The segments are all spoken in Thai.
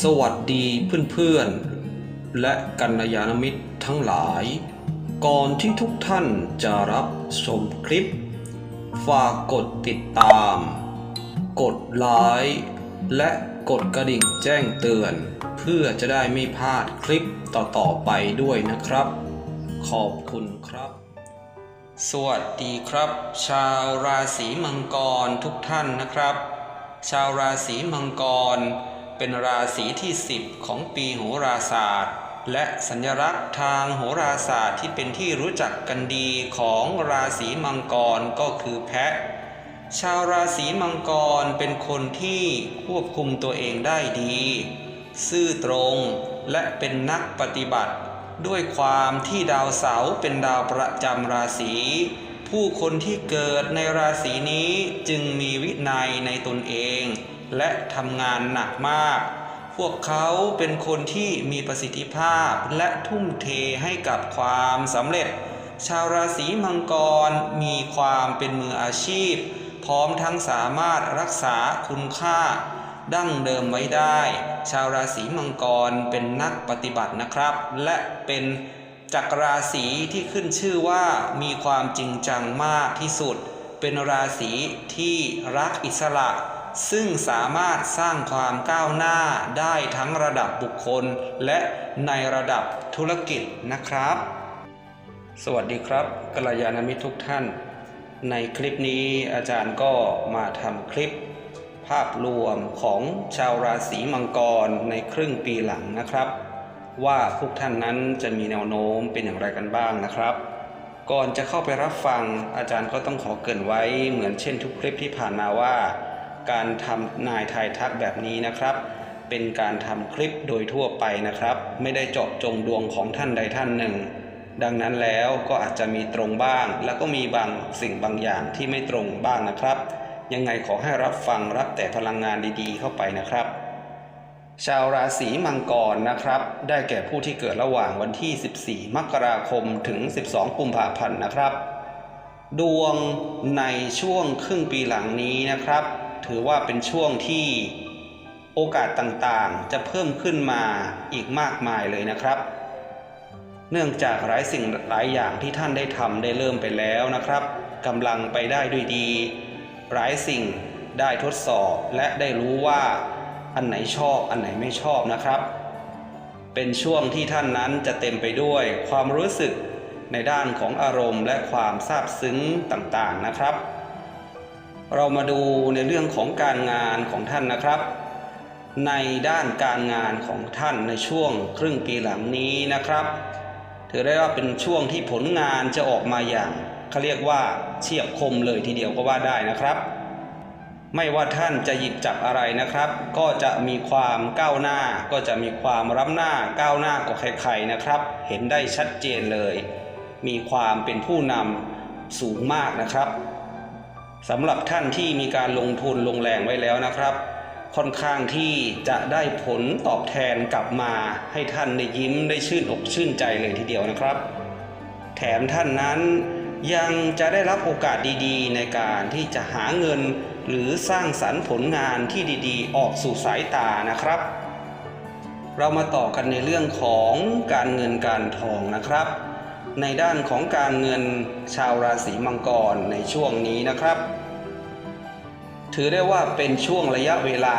สวัสดีเพื่อนๆ และกัลยาณมิตรทั้งหลาย ก่อนที่ทุกท่านจะรับชมคลิป ฝากกดติดตาม กดไลค์และกดกระดิ่งแจ้งเตือน เพื่อจะได้ไม่พลาดคลิปต่อๆไปด้วยนะครับ ขอบคุณครับ สวัสดีครับ ชาวราศีมังกรทุกท่านนะครับ ชาวราศีมังกร เป็นราศีที่ 10 ของปีโหราศาสตร์ และสัญลักษณ์ทางโหราศาสตร์ที่เป็นที่รู้จักกันดีของราศีมังกรก็คือแพะ ชาวราศีมังกรเป็นคนที่ควบคุมตัวเองได้ดี ซื่อตรงและเป็นนักปฏิบัติ ด้วยความที่ดาวเสาร์เป็นดาวประจำราศีผู้คนที่เกิดในราศีนี้จึงมีวินัยในตนเอง และทำงานหนักมาก พวกเขาเป็นคนที่มีประสิทธิภาพและทุ่มเทให้กับความสำเร็จ ชาวราศีมังกรมีความเป็นมืออาชีพ พร้อมทั้งสามารถรักษาคุณค่า ดั้งเดิมไว้ได้ ชาวราศีมังกรเป็นนักปฏิบัตินะครับ และเป็นจักรราศีที่ขึ้นชื่อว่ามีความจริงจังมากที่สุด เป็นราศีที่รักอิสระ ซึ่งสามารถสร้างความก้าวหน้าได้ทั้งระดับบุคคล และในระดับธุรกิจนะครับ สวัสดีครับกัลยาณมิตรทุกท่าน ในคลิปนี้อาจารย์ก็มาทำคลิป ภาพรวมของชาวราศีมังกรในครึ่งปีหลังนะครับ ว่าพวกท่านนั้นจะมีแนวโน้มเป็นอย่างไรกันบ้างนะครับ ก่อนจะเข้าไปรับฟังอาจารย์ก็ต้องขอเกินไว้เหมือนเช่นทุกคลิปที่ผ่านมาว่า การทำนายทายทักแบบนี้นะครับ เป็นการทำคลิปโดยทั่วไปนะครับ ไม่ได้เจาะจงดวงของท่านใดท่านหนึ่ง ดังนั้นแล้วก็อาจจะมีตรงบ้าง แล้วก็มีบางสิ่งบางอย่างที่ไม่ตรงบ้างนะครับ ยังไงขอให้รับฟังรับแต่พลังงานดีๆ เข้าไปนะครับ ชาวราศีมังกรนะครับ ได้แก่ผู้ที่เกิดระหว่างวันที่ 14 มกราคมถึง 12 กุมภาพันธ์นะครับ ดวงในช่วงครึ่งปีหลังนี้นะครับ ถือว่าเป็นช่วงที่โอกาสต่างๆ จะเพิ่มขึ้นมาอีกมากมายเลยนะครับ เนื่องจากหลายสิ่งหลายอย่างที่ท่านได้ทำได้เริ่มไปแล้วนะครับกำลังไปได้ด้วยดี หลายสิ่งได้ทดสอบและได้รู้ว่า อันไหนชอบอันไหนไม่ชอบนะครับ เป็นช่วงที่ท่านนั้นจะเต็มไปด้วยความรู้สึกในด้านของอารมณ์และความซาบซึ้งต่างๆนะครับ เรามาดูในเรื่องของการงานของท่านนะครับ ในด้านการงานของท่านในช่วงครึ่งปีหลังนี้นะครับถือได้ว่าเป็นช่วงที่ผลงานจะออกมาอย่างเขาเรียกว่าเฉียบคมเลยทีเดียวก็ว่าได้นะครับ ไม่ว่าท่านจะหยิบจับอะไรนะครับ ก็จะมีความก้าวหน้า ก็จะมีความร้ำหน้าก้าวหน้ากว่าใครๆนะครับ เห็นได้ชัดเจนเลย มีความเป็นผู้นำสูงมากนะครับสำหรับท่านที่มีการลงทุนลงแรงไว้แล้วนะครับ ค่อนข้างที่จะได้ผลตอบแทนกลับมาให้ท่านได้ยิ้มได้ชื่นอกชื่นใจเลยทีเดียวนะครับ แถมท่านนั้นยังจะได้รับโอกาสดีๆ ในการที่จะหาเงิน หรือสร้างสรรค์ผลงานที่ดีๆ ออกสู่สายตานะครับ เรามาต่อกันในเรื่องของการเงินการทองนะครับ ในด้านของการเงินชาวราศีมังกรในช่วงนี้นะครับ ถือได้ว่าเป็นช่วงระยะเวลา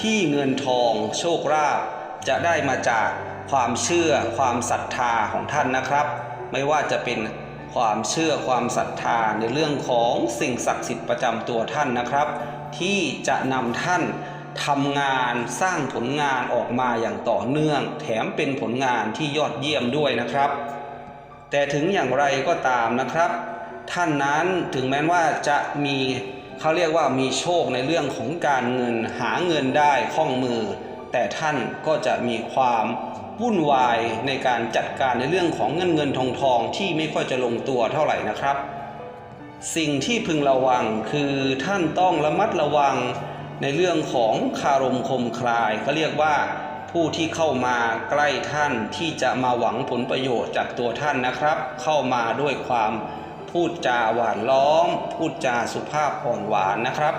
ที่เงินทองโชคลาภจะได้มาจากความเชื่อความศรัทธาของท่านนะครับ ไม่ว่าจะเป็น ความเชื่อความศรัทธาในเรื่องของสิ่งศักดิ์สิทธิ์ประจำตัวท่านนะครับ ที่จะนำท่านทำงานสร้างผลงานออกมาอย่างต่อเนื่อง แถมเป็นผลงานที่ยอดเยี่ยมด้วยนะครับ แต่ถึงอย่างไรก็ตามนะครับ ท่านนั้นถึงแม้ว่าจะมีเขาเรียกว่ามีโชคในเรื่องของการเงินหาเงินได้คล่องมือ แต่ท่านก็จะมีความ วุ่นวายในการจัดการในเรื่องของเงินเงินทองทองที่ไม่ค่อยจะลงตัวเท่าไหร่นะครับ สิ่งที่พึงระวังคือท่านต้องระมัดระวังในเรื่องของคารมคมคลายเขาเรียกว่าผู้ที่เข้ามาใกล้ท่านที่จะมาหวังผลประโยชน์จากตัวท่านนะครับ เข้ามาด้วยความพูดจาหวานล้อม พูดจาสุภาพอ่อนหวานนะครับ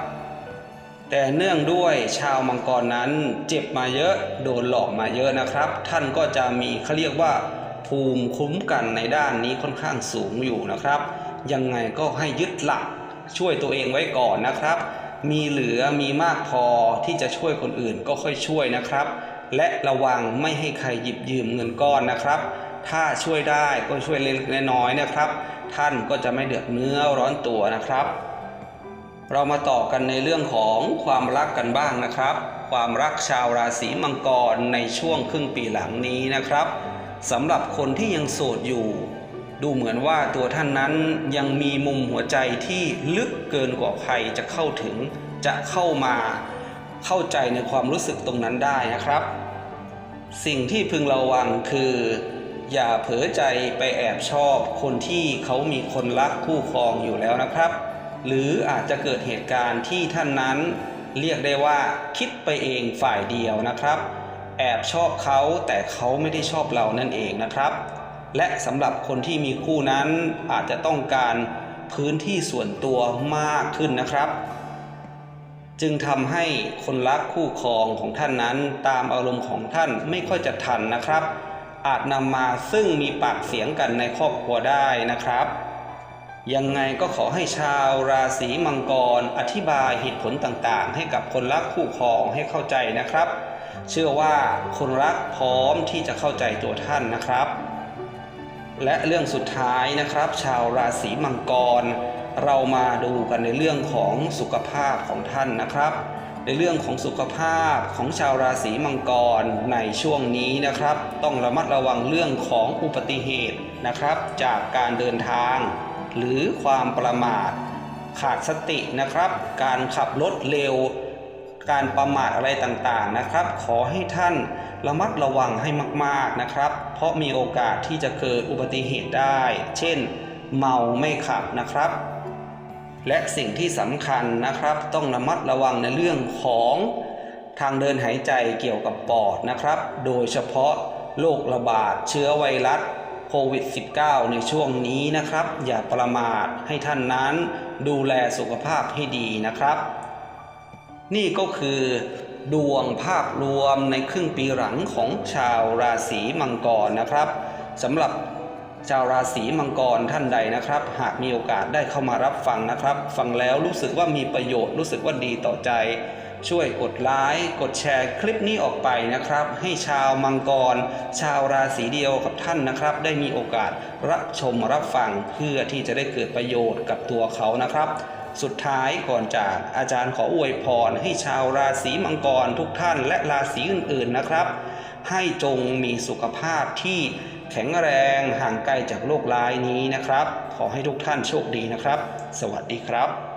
แต่เนื่องด้วยชาวมังกรนั้นเจ็บมาเยอะโดนหลอกมาเยอะนะครับ ท่านก็จะมีเขาเรียกว่า ภูมิคุ้มกันในด้านนี้ค่อนข้างสูงอยู่นะครับ ยังไงก็ให้ยึดหลักช่วยตัวเองไว้ก่อนนะครับ มีเหลือมีมากพอที่จะช่วยคนอื่นก็ค่อยช่วยนะครับ และระวังไม่ให้ใครหยิบยืมเงินก้อนนะครับ ถ้าช่วยได้ก็ช่วยเล็กน้อยนะครับ ท่านก็จะไม่เดือดเนื้อร้อนตัวนะครับ เรามาต่อกันในเรื่องของความรักกันบ้างนะครับ ความรักชาวราศีมังกรในช่วงครึ่งปีหลังนี้นะครับสำหรับคนที่ยังโสดอยู่ ดูเหมือนว่าตัวท่านนั้นยังมีมุมหัวใจที่ลึกเกินกว่าใครจะเข้าถึงจะเข้ามาเข้าใจในความรู้สึกตรงนั้นได้นะครับ สิ่งที่พึงระวังคือ อย่าเผลอใจไปแอบชอบคนที่เขามีคนรักคู่ครองอยู่แล้วนะครับ หรืออาจจะเกิดเหตุการณ์ที่ท่านนั้น เรียกได้ว่าคิดไปเองฝ่ายเดียวนะครับ แอบชอบเขาแต่เขาไม่ได้ชอบเรานั่นเองนะครับ และสำหรับคนที่มีคู่นั้นอาจจะต้องการพื้นที่ส่วนตัวมากขึ้นนะครับ จึงทำให้คนรักคู่ครองของท่านนั้นตามอารมณ์ของท่านไม่ค่อยจะทันนะครับ อาจนำมาซึ่งมีปากเสียงกันในครอบครัวได้นะครับ ยังไงก็ขอให้ชาวราศีมังกร อธิบายเหตุผลต่างๆ ให้กับคนรักคู่ครองให้เข้าใจนะครับ เชื่อว่าคนรักพร้อมที่จะเข้าใจตัวท่านนะครับ และเรื่องสุดท้ายนะครับ ชาวราศีมังกร เรามาดูกันในเรื่องของสุขภาพของท่านนะครับ ในเรื่องของสุขภาพของชาวราศีมังกรในช่วงนี้นะครับ ต้องระมัดระวังเรื่องของอุบัติเหตุนะครับ จากการเดินทาง หรือความประมาท ขาดสตินะครับ การขับรถเร็ว การประมาทอะไรต่างๆนะครับ ขอให้ท่านระมัดระวังให้มากๆนะครับ เพราะมีโอกาสที่จะเกิดอุบัติเหตุได้ เช่น เมาไม่ขับนะครับ และสิ่งที่สำคัญนะครับ ต้องระมัดระวังในเรื่องของทางเดินหายใจเกี่ยวกับปอดนะครับ โดยเฉพาะโรคระบาดเชื้อไวรัส โควิด -19 ในช่วงนี้นะครับ อย่าประมาทให้ท่านนั้นดูแลสุขภาพให้ดีนะครับ นี่ก็คือดวงภาพรวมในครึ่งปีหลังของชาวราศีมังกรนะครับสำหรับชาวราศีมังกรท่านใดนะครับ หากมีโอกาสได้เข้ามารับฟังนะครับ ฟังแล้วรู้สึกว่ามีประโยชน์รู้สึกว่าดีต่อใจ ช่วยกดไลค์กดแชร์คลิปนี้ออกไปนะครับ ให้ชาวมังกร ชาวราศีเดียวกับท่านนะครับ ได้มีโอกาสรับชมรับฟังเพื่อที่จะได้เกิดประโยชน์กับตัวเขานะครับ สุดท้ายก่อนจากอาจารย์ขออวยพร ให้ชาวราศีมังกรทุกท่านและราศีอื่นๆนะครับ ให้จงมีสุขภาพที่แข็งแรงห่างไกลจากโรคร้ายนี้นะครับ ขอให้ทุกท่านโชคดีนะครับ สวัสดีครับ